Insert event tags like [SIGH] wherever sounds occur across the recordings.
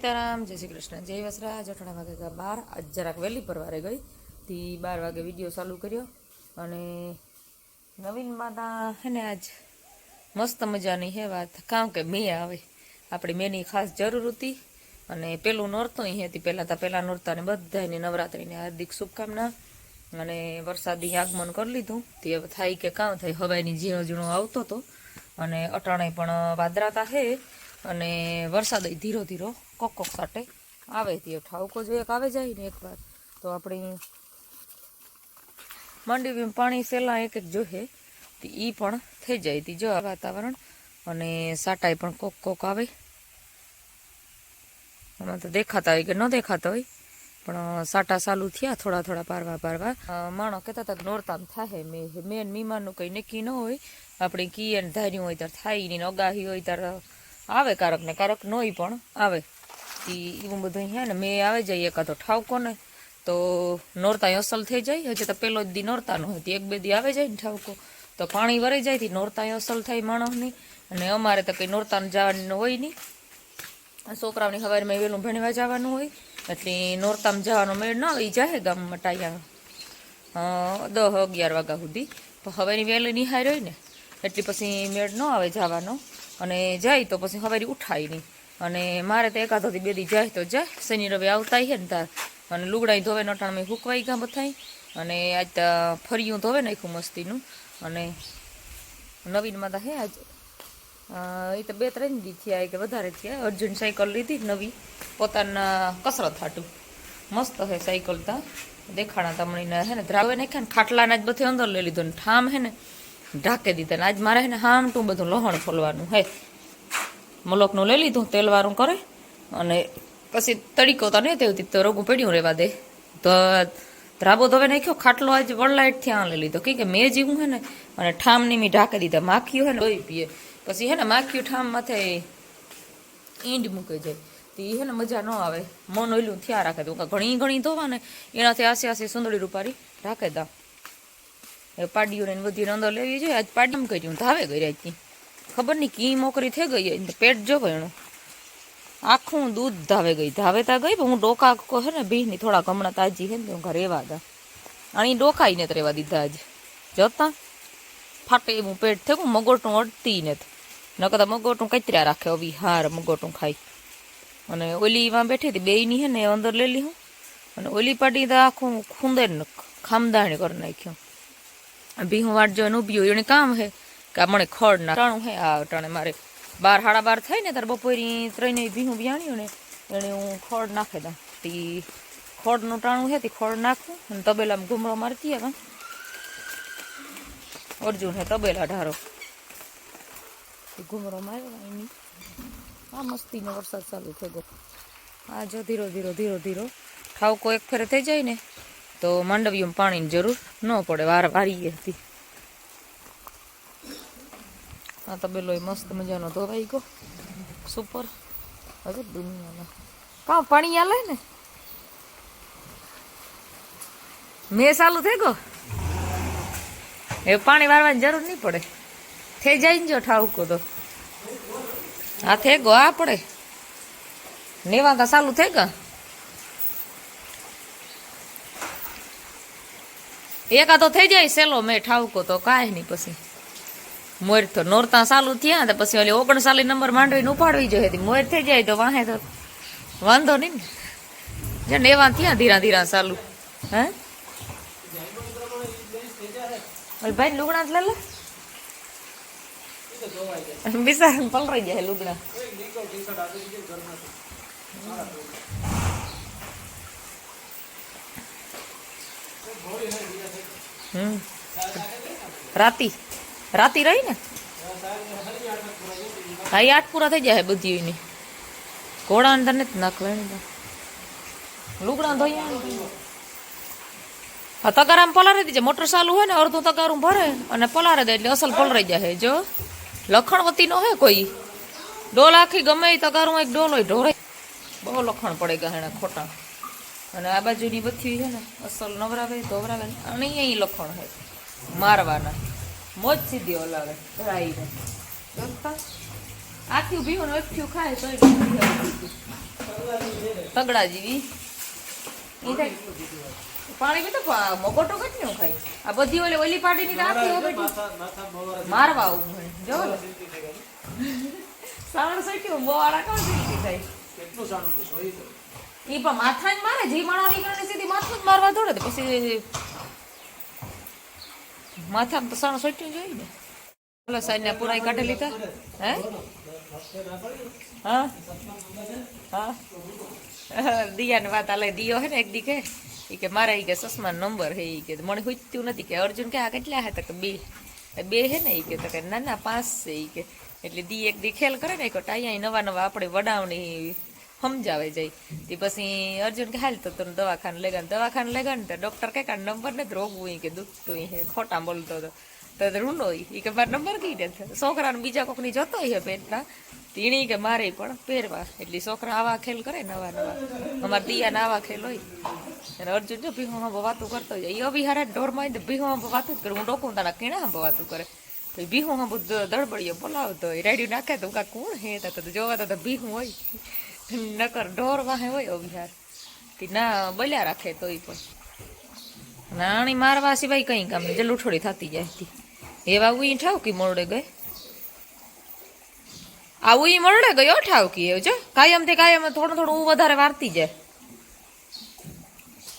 સીતારામ, જય શ્રી કૃષ્ણ, જય વસરાજ. જઠણા વાગે બાર. આજ જરાક વહેલી પરવારે ગઈ. તી બાર વાગે વીડિયો ચાલુ કર્યો. અને નવીન માતા હે ને આજ મસ્ત મજાની હે વાત. કામ કે મેં આવે. આપણી મેની ખાસ જરૂર હતી. અને પેલું નોરતું હતી. પહેલાં તો પહેલાં નોરતાને બધાની નવરાત્રિની હાર્દિક શુભકામના. અને વરસાદી આગમન કરી લીધું. તે હવે થાય કે કામ થાય. હવાની ઝીણો ઝીણો આવતો હતો અને અટાણે પણ વાદરાતા હે. અને વરસાદ ધીરો ધીરો, કોક કોક સાટે આવે તે ઠાવકો જો એક આવે જાય ને એકવાર. તો આપણી મંડી પાણી સેલા એક એક જોહે તે એ પણ થઈ જાય તી જો વાતાવરણ. અને સાટાઈ પણ કોક કોક આવે. આમાં તો દેખાતા હોય કે ન દેખાતા હોય, પણ સાટા ચાલુ થયા થોડા થોડા પારવા પારવા. માણો કહેતા હતા નોરતામ થાય મેં, મેન મીમાનનું કંઈ નક્કી ન હોય. આપણે કીએ ધાર્યું હોય ત્યારે થાય નહીં અગાહી હોય ત્યારે આવે કારક ને કારક નોય પણ આવે. એ એવું બધું અહીંયા ને મેં આવે જાય એકાદો ઠાવકો ને, તો નોરતા અસલ થઈ જાય. હજી તો પેલો જ દી નોરતાનો હોય તે એક બે દી આવે જાય ને ઠાવકો. તો પાણી વરાઈ જાય થી નોરતા અસલ થાય માણસની. અને અમારે તો કંઈ નોરતાને જવાનું હોય નહીં છોકરાઓની સવારમાં વહેલું ભણવા જવાનું હોય. એટલે નોરતામાં જવાનો મેળ ન આવે. એ જાય ગામમાં ટાયા. દસ અગિયાર વાગ્યા સુધી. હવેની વહેલી નિહાર હોય ને, એટલે પછી મેળ ન આવે જવાનો. અને જાય તો પછી હવારી ઉઠાય નહીં. અને મારે તો એકાદોથી બેદી જાય તો જાય. શનિ, રવિ આવતા છે ને તાર. અને લુગડાઈ ધોવે, નટાણમાં હુકવાઈ ગયા બધાય. અને આજ ફરિયું ધોવે નાખ્યું મસ્તીનું. અને નવીનમાં તો હે આજ. એ તો બે ત્રણ દી થયા કે વધારે થયા. અર્જુન સાયકલ લીધી નવી. પોતાના કસરત હાટું. મસ્ત હે સાયકલ તા. દેખાણા તમને હે ને ધ્રાવે નાખ્યા ને ખાટલાના જ બધે અંદર લઈ લીધો ને ઠામ હે ને. ઢાંકી દીધા ને આજ મારે ને હામટું બધું લહણ ફોલવાનું હે. મલોકનું લઈ લીધું, તેલવાળું કરે અને પછી તડીકો તો નહીં થયું, તો રોગું પડ્યું રહેવા દે. તો ધ્રાબો ધોવે નાખ્યો, ખાટલો આજે વડલાઈટ ત્યાં લઈ લીધો. કે મેં જીવું હે ને, અને ઠામની મેં ઢાંકી દીધા માખીઓ હે ને, લોહી પીએ. પછી હે ને માખીઓ ઠામ માથે ઈંડ મૂકે જાય તો એ હે ને, મજા ન આવે. મન ઓલું થયા રાખે. તો ઘણી ઘણી ધોવા ને એનાથી આસે આસે સુંદરી રૂપારી રાખે દા. પાડીઓને બધી અંદર લેવી જોઈએ. આજ પાડમ કર્યું. ધાવે ગઈ આજથી ખબર નહીં કી મોકરી થઈ ગઈ પેટ જો એનું આખું દૂધ ધાવે ગઈ. ધાવે તા ગઈ, પણ હું ડોકા કો હે ને બીની થોડા ગમણા તાજી હે ને હું ઘરે રેવા દા અને ડોકાઈને જ રેવા દીધા આજ. જતા? ફાટે એવું પેટ થયું મગોટું અડતી ને કદા મગોટું કચરા રાખે અવી હાર મગોટું ખાઈ અને ઓલીમાં બેઠી હતી, બેયની હે ને અંદર લેલી હું. અને ઓલી પાડી તો આખું ખૂંદર ખામદાણી કરી નાખ્યું. ભીહું વાટ જોઈને એને કામ હે કે મને ખડ ના ટાણું હે આ ટાણે મારે બાર સાડા બાર થાય ને ત્યારે બપોરી ત્રણે ભીહું બિયાણ્યું ને એને હું ખડ નાખે દઉં તી ખડનું ટાણું હે તે ખડ નાખું અને તબેલામાં ઘૂમરો મારતી હવે અર્જુન હે તબેલા ઢારો ઘૂમરો માર્યો એની આ મસ્તીનો વરસાદ ચાલુ થઈ ગયો આ જો ધીરો ધીરો ધીરો ધીરો ઠાવકો એક ફેરે થઈ જાય ને તો માંડવીઓમાં પાણીની જરૂર ન પડે, વાર વારીએ હતી. આ તબેલો મસ્ત મજાનો ધોવાઈ ગયો. સુપર. હવે દુનિયામાં કાં પાણી આલે ને? મેં ચાલુ થઈ ગયો? એ પાણી વારવાની જરૂર નહીં પડે. થઈ જાય ને જો ઠાવકો તો. હા થઈ ગયો, આ પડે. નેવા તો ચાલુ થઈ ગયા? એકાદો થઈ જાય, સેલો મેં ઠાવકો તો કાંઈ નહીં. પછી મોર તો નોરતા ચાલુ થયા તો પછી ઓલી ઓગણસાલી નંબર માંડવીને ઉપાડવી જોઈએ મોર થઈ જાય તો વાહે તો વાંધો નહીં ને. જેને એવા થયા ધીરા ધીરા ચાલુ. હે? ભાઈ લુગડા જ લે. બિસાર પલરાઈ જાય લુગડા રાતી રાતી રહી ને? હા, એ આઠ પૂરા થઈ જાય બધી એની. ઘોડા અંદર નથી નાખવાની લુગડા ધોઈ હા, તગારામાં પલારી દીજે. મોટર ચાલુ હોય ને, અડધું તગારું ભરે અને પલારે દે એટલે અસલ પલરાઈ જાય, જો. લખણવતી નો હે કોઈ. ડોલ આખી ગમે એ તગારું એક ડોલ હોય ઢોરે બહુ લખણ પડે ગયા એને ખોટા. અને આ બાજુની બધી છે ને અસલ નવરાવે ધોવરાવે અને અહીંયા લખણ હોય. મારવાના. મોજ સીધી ઓલાવે રાઈને. ભીવું એકઠું ખાય તો તગડા જેવી. પાણી પીતો મગોટો કેટલું ખાય? આ બધી ઓલી ઓલી પાડી તો આખી મારવા આવું જો ને. સાવણ સટ્યું બોવાળા કોણ સીધી થાય? ઈ પણ માથા જ મારે, જે માણો નીકળે સીધી માથું જ મારવા દોડે પછી માથા સાણું સટ્યું જોઈએ ને. સાહેબ ને પુરાઈ કાઢી લીધા. હે? હા? હા? [LAUGHS] દિયાની વાત આલે, દિયો હે ને એક દી કે ઈ કે મારા ઈ કે સસમા નંબર હે કે મને હુજતું નથી કે અર્જુન કે આ કેટલા હે? તો કે બે. બે હે ને એ કે કે ના ના પાંચ છે એ કે. એટલે દી એક દી ખેલ કરે ને કે ટાયા નવા નવા આપણે વડાવણી સમજાવે જાય. તે પછી અર્જુન કે, હાલ તો તને દવાખાને લેગા દવાખાને ગયા ને તો ડૉક્ટર કે કાંઈ નંબર ને રોગવું ઈ કે દુખતું હે, ખોટા બોલતો હતો. તો રૂનો એ કે, મારો નંબર કઈ દે છોકરાને બીજા કોકની જતો હે પેટના. તીણી કે, મારે પણ પહેરવા. એટલે છોકરા આવા ખેલ કરે નવા નવા. અમારા દિયાના આવા ખેલ હોય. અને અર્જુન જો ભીહો હંભો વાતું કરતો હોય. એ બી હારા ઢોરમાં તો ભીહો હંભો વાતું જ કરે. હું ડોકું તારા કીણા વાતું કરે. તો ભીહો બધું દડબડીયો બોલાવતો હોય. રેડિયો નાખે તો કા કોણ હે? તો જોવા તો ભીહું હોય. નકર ઢોર વાહે હોય અભિહાર તે ના બલ્યા રાખે તોય પણ. નાણી મારવા સિવાય કઈ કામ નહીં. જલ્લું થોડી થતી જાય હતી એવા ઉઈ ઠાવકી મોરડે ગઈ. આવું ઈ મોરડે ગયો ઠાવકી એવું છે કાયમ તે કાયમ થોડું થોડું હું વધારે વારતી જાય.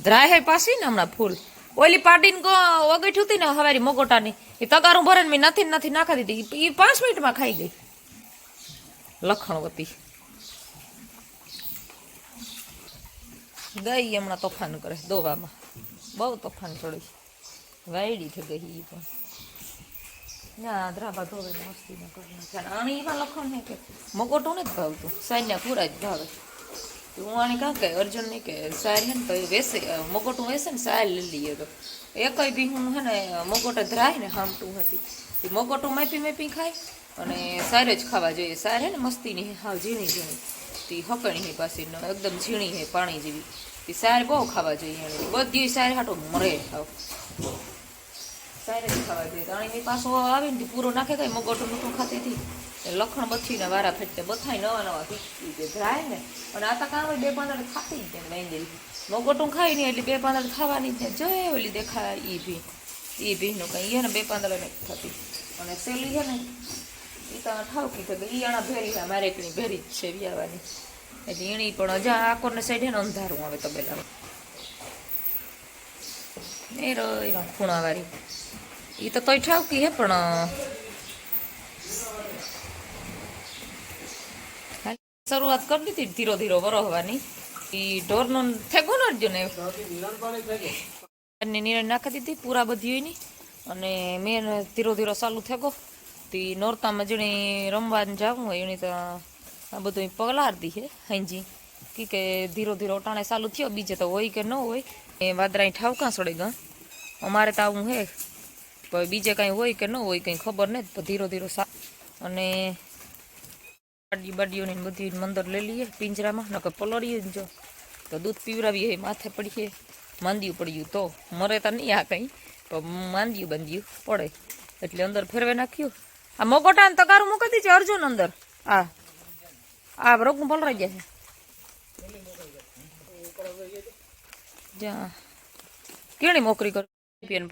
ધ્રાય પાસી ને હમણાં ફૂલ. ઓલી પાડીને ગો વગેઠી હતી ને હવારી મગોટાની. એ તગારું ભરે મેં નથી નથી નાખી દીધી. એ પાંચ મિનિટમાં ખાઈ ગઈ. લખણવતી. ગઈ હમણાં તોફાન કરે, દોવામાં. બહુ તોફાન ચડી વાયડી થઈ ગઈ એ પણ. ના, દ્રાબા ધોવે મસ્તી આણી એમાં લખણ હે કે મગોટું નથી ભાવતું સાઈડના પૂરા જ ભાવે. હું આને કાં કે અર્જુન નહીં કે સાર ને તો વેસે મગોટું વેસે ને સાર લઈ તો. એકય બી હું હે મગોટે ધરાય ને હામટું હતી. એ મગોટું માપી માપી ખાય અને સાર જ ખાવા જોઈએ. સારે ને મસ્તીની, હાવ ઝીણી ઝીણી. તી હકણી હે પાછી એકદમ ઝીણી હે પાણી જેવી. એ સાર બહુ ખાવા જોઈએ એને. બધી સાર હાટો મરે ખાવ. સારે ખાવા જોઈએ. તાણીની પાછો આવીને પૂરો નાખે કઈ મગોટું મોટું ખાતી હતી એ લખણ બથીને વારા ફેટતે બથાય નવા નવા શીખતી કે ધરાય ને. અને આ તો કામ બે પાંદડ ખાતી જ ને વાંદેલી મગોટું ખાઈ નહીં એટલે બે પાંદડ ખાવાની જ ને જોઈએ ઓલી દેખાય એ ભી. ઈ ભીનું કંઈ. એને બે પાંદડ નથી ખાતી. અને સેલી છે ને એ તો ઠાવકી થઈ ગઈ ઈ આણા ભેરી છે મારે એકની ભેરી જ છે વ્યાવાની. એટલે એણી પણ હજા આકોરને સાઈડ ને અંધારું આવે તબેલામાં એ રહ્યો ખૂણાવાળી. એ તો તોય ઠાવકી હે, પણ શરૂઆત કરી દીધી ધીરો ધીરો વરહવાની. ઈ ઢોરનો થેગો ન જો ને. નિર્ણય નાખી દીધી, પૂરા બધી ની અને મેં ધીરો ધીરો ચાલુ થેગો. તી નોરતામાં જેણી રમવા જવું હોય એની તો આ બધું પગલારતી છે હાંજી કી કે ધીરો ધીરો અટાણે ચાલુ થયો બીજે તો હોય કે ન હોય એ વાદરાઈ ઠાવકા સડે ગા અમારે તો આવું હે. પણ બીજે કાંઈ હોય કે ન હોય, કંઈ ખબર નહીં પણ ધીરો ધીરો સા અને બાડી બાડીઓની બધી મંદર લઈ લઈએ પિંજરામાં, નકર પલળીએ જો. તો દૂધ પીવરાવીએ, માથે પડીએ. માંદ્યું પડ્યું તો. મરે તો નહીં આ કંઈ, પણ માંદ્યું બાંધ્યું પડે. એટલે અંદર ફેરવે નાખ્યું. આ મોગોટા ને તગારું મૂકી દીધી, અર્જુન અંદર. આ આ રોગનું પલરાઈ ગયા જ્યાં કેણી મોકરી કર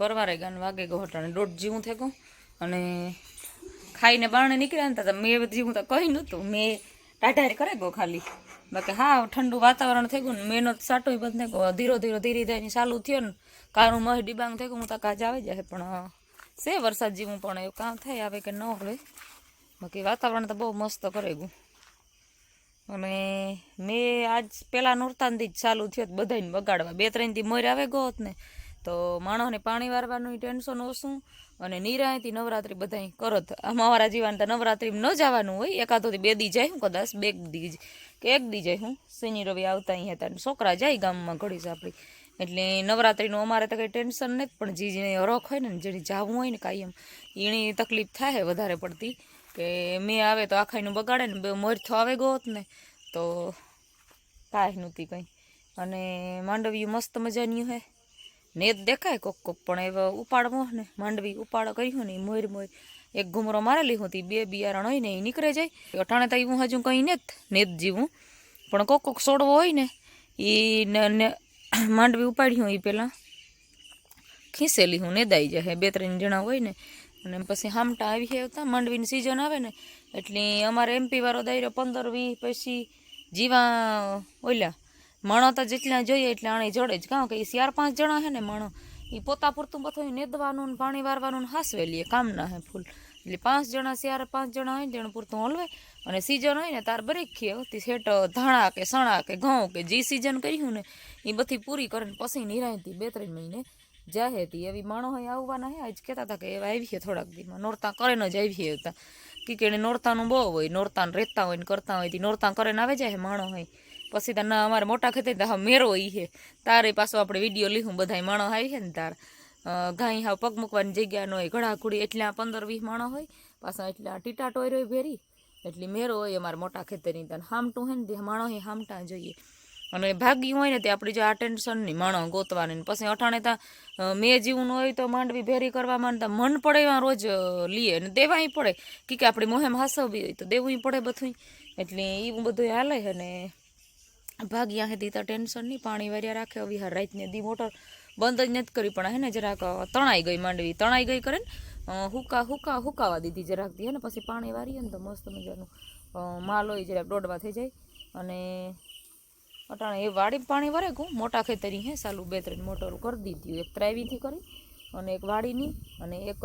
પરવારે ગાન વાગે ગયો હટાણે. દોઢ જીવું થઈ ગયું. અને ખાઈને બારણે નીકળ્યા ને તો મેં જીવું તો કહી નહોતું. મેં ટાઢાર કરે ગયો ખાલી. બાકી હા, ઠંડુ વાતાવરણ થઈ ગયું ને મેનો સાટો બંધ થઈ ગયો. ધીરો ધીરો ધીરે ધીરે ચાલુ થયો ને. કારું મહ ડિબાંગ થઈ ગયું. હું તો કાજ આવી જાય પણ છે વરસાદ જેવું પણ એવું કામ થાય આવે કે ન હોય. બાકી વાતાવરણ તો બહુ મસ્ત કરે ગયું અને મેં આજ પહેલાં નોરતાનથી જ ચાલુ થયો બધાને બગાડવા. બે ત્રણથી મોર આવે ગયો હોત ને. તો માણસને પાણી વારવાનું ટેન્શન ઓછું અને નિરાયથી નવરાત્રી બધાય કરત. અમારા જીવન તો નવરાત્રી ન જવાનું હોય. એકાદોથી બે દી જાય હું કદાચ, બે દી કે એક દી જાય હું. શનિ રવિ આવતા અહીં હતા છોકરા જાય ગામમાં ઘડી આપણી એટલે નવરાત્રીનું અમારે તો કંઈ ટેન્શન નથી, પણ જે જેને રોખ હોય ને, જેને જાવું હોય ને કાયમ એની તકલીફ થાય વધારે પડતી કે મેં આવે તો આખાઈનું બગાડે ને, બે મોર થો આવે ગયો હોત ને, તો કાંઈ નહોતી કંઈ. અને માંડવી મસ્ત મજાની હે. નેત દેખાય કોક કોક, પણ એવા ઉપાડવો ને, માંડવી ઉપાડ કર્યું ને મોર મોર. એક ઘુમરો મારેલી હતી, બે બિયારણ હોય ને એ નીકળે જાય. અટાણે તો એવું હજુ કંઈ નેત નેત જીવું. પણ કોક કોક સોડવો હોય ને એ [CLEARS THROAT] ને ઉપાડી હું એ પહેલાં ખીસેલી હું, નેદાઈ જાય બે ત્રણ જણા હોય ને. અને પછી હામટા આવી આવતા, માંડવીની સિઝન આવે ને. એટલે અમારે એમપી વાળો દાયરો પંદર, વીસ, પછી જીવા ઓલ્યા માણો તો જેટલા જોઈએ એટલે આણે જોડે જ. કાં કે એ ચાર, પાંચ જણા હે ને માણો. એ પોતા પૂરતું બધું નેદવાનું પાણી વારવાનું ને હાસવે લઈએ કામના હે ફૂલ. એટલે પાંચ જણા સિયારે પાંચ જણા હોય ને તેનું પૂરતું હલવે. અને સિઝન હોય ને, તાર બરેક ખીએ તે સેટ ધાણા કે સણા કે ઘઉં કે જે સિઝન કર્યું ને, એ બધી પૂરી કરીને પછી નિરાયતી બે ત્રણ મહિને. જાહે હતી એવી માણો હોય આવવાના હે. આજ કહેતા હતા કે એવા આવીએ થોડાક દીમાં નોરતા કરે જ આવીએ હતા. કે એને નોરતાનું બહુ હોય, નોરતાન રહેતા હોય ને કરતા હોય, તે નોરતા કરીને આવે જાય માણો હોય. પછી તાર ના, અમારે મોટા ખેતે મેરો ઈ હે તારે પાછો આપણે વીડિયો લીધું બધા માણો આવી છે ને તાર. ગાય હાવ પગ મૂકવાની જગ્યા ન હોય. ઘડા ઘુડી એટલા પંદર વીસ માણો હોય, પાછા એટલા ટીટા ટોયરો ભેરી, એટલી મેરો હોય અમારે મોટા ખેતરની. તને હામટું હોય ને તે માણો હે હામટા જોઈએ. અને ભાગી હોય ને તે આપણે જો આ ટેન્શનની માણો ગોતવાની. પછી અઠાણે ત્યાં મેં જીવું હોય તો માંડવી ભેરી કરવા માંડતા મન પડે એમાં રોજ લઈએ લીએ. ને દેવાય પડે. કે આપણી મોહેમ હાસવવી હોય તો દેવું પડે બધું એટલે એ બધું હાલે અને ભાગ્યા હતી તો ટેન્શન નહીં પાણી વાર્યા રાખે વિહાર હાર રાતને દી મોટર બંધ જ નથી કરી, પણ હે ને જરાક તણાઈ ગઈ માંડવી. તણાઈ ગઈ કરે ને હુકા હુકા, હુકાવા દીધી જરાક દી. હે ને, પછી પાણી વારીએ ને તો મસ્ત મજાનું માલ હોય જરાક દોડવા થઈ જાય. અને અટાણે એ વાડી પાણી વરે કું મોટા ખેતરી, હે, સાલું બે ત્રણ મોટરું કરી દીધી. એક ત્રાવીથી કરી, અને એક વાડીની, અને એક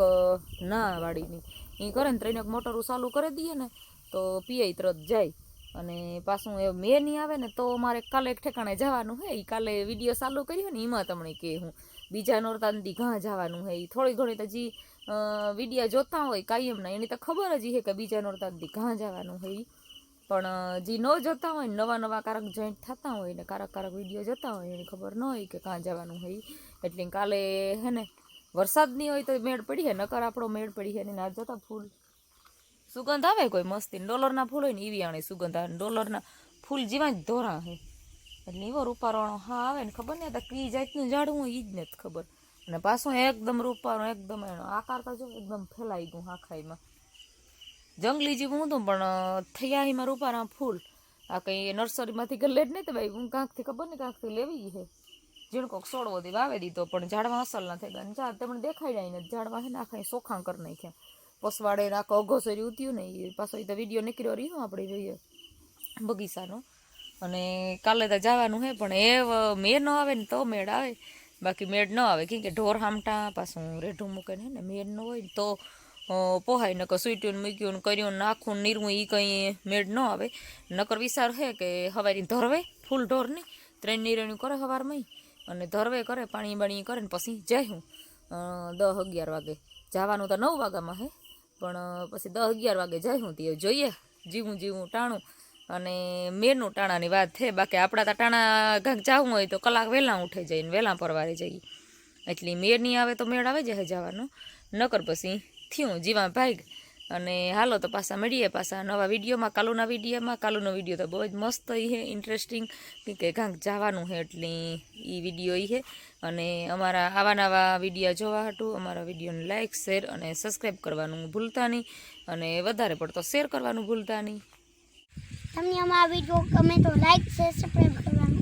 ના વાડીની. એ કરે ને ત્રણ એક મોટરું ચાલુ કરી દઈએ ને, તો પીએ તરત જાય. અને પાછું એ મે નહીં આવે ને તો મારે કાલે એક ઠેકાણે જવાનું હે. એ કાલે વીડિયો ચાલુ કર્યો ને એમાં તમને કે હું બીજા નોરતાનથી ઘા જવાનું હે. એ થોડી ઘણી તો જી વિડીયા જોતા હોય કાયમના એની તો ખબર જ એ કે બીજા નોરતાનથી ઘા જવાનું હે પણ જે ન જોતા હોય નવા નવા કારક જોઈન્ટ થતા હોય ને, કારક કારક વીડિયો જોતા હોય, એની ખબર ન હોય કે કાં જવાનું હોય એટલે કાલે હે ને વરસાદ નહીં હોય તો મેળ પડી હે, નકર આપણો મેળ પડી હે ને, ના જોતા ફૂલ. સુગંધ આવે કોઈ મસ્તી ડોલરના ફૂલ હોય ને એવી આણે સુગંધ આવે ડોલરના ફૂલ જેવા જ ધોરા હે. એટલે એવો રૂપારોણો હા આવે ને ખબર નહીં તો કઈ જાતનું ઝાડવું એ જ નથી ખબર. અને પાછું એકદમ રૂપારો, એકદમ એનો આકાર તો જો એકદમ ફેલાઈ ગયું આખાઈમાં જંગલી જીવું હતું પણ થયા એમાં રૂપારા ફૂલ. આ કંઈ નર્સરીમાંથી કે લે જ નહીં તો ભાઈ, હું કાંકથી ખબર ને કાંકથી લેવી છે જેણ કોક સોડવો વાવે દીધો, પણ ઝાડવા અસલ ના થઈ ગયા. ઝાડ પણ દેખાય જાય ને ઝાડવા છે ને આખા સોખાં કરી નાખ્યા. પસવાડે નાખો અઘોસરી ઉત્યું ને એ પાછો એ તો વીડિયો નીકળ્યો રહ્યો આપણે જોઈએ. બગીચાનો. અને કાલે તો જવાનું હે, પણ એ મેળ ન આવે ને તો મેળ આવે. બાકી મેળ ન આવે. કેમ કે ઢોર હામટા, પાછું રેઢું મૂકે ને મેળ ન હોય ને તો પોહાય. નકર સૂટ્યું ને મૂક્યું ને કર્યું નાખું નીરવું એ કંઈ મેળ ન આવે. નકર વિચાર હે કે હવારી ધરવે, ફૂલ ઢોરની ત્રણ નીરણ્યું કરે હવારમાં અને ધરવે કરે, પાણી બાણી કરે ને પછી જાય હું દસ અગિયાર વાગે. જવાનું તો નવ વાગ્યામાં હે. પણ પછી દસ અગિયાર વાગે જાય હું તે જોઈએ, જીવું જીવું, ટાણું. અને મેરનું ટાણાની વાત છે. બાકી આપણા તો ટાણા કાંઈક જવું હોય તો કલાક વહેલા ઉઠે જઈને, વહેલા પરવારે જઈએ. એટલે મેર નહીં આવે તો મેળ આવે જાય જવાનું. નકર પછી થયું જીવા ભાગ અને હાલો તો પાછા મળીએ, પાછા નવા વિડીયોમાં, કાલુના વિડીયોમાં. કાલુનો વીડિયો તો બહુ જ મસ્ત એ ઇન્ટરેસ્ટિંગ કે કાંઈક જવાનું છે એટલે એ વીડિયો એ છે અને અમારા આવા નવા વિડીયા જોવા હતું અમારા વિડીયોને લાઇક શેર અને સબસ્ક્રાઈબ કરવાનું ભૂલતા નહીં. અને વધારે પડતો શેર કરવાનું ભૂલતા નહીં. તમને અમારા વીડિયો ગમે તો લાઇક શેર સબસ્ક્રાઈબ કરવાનું.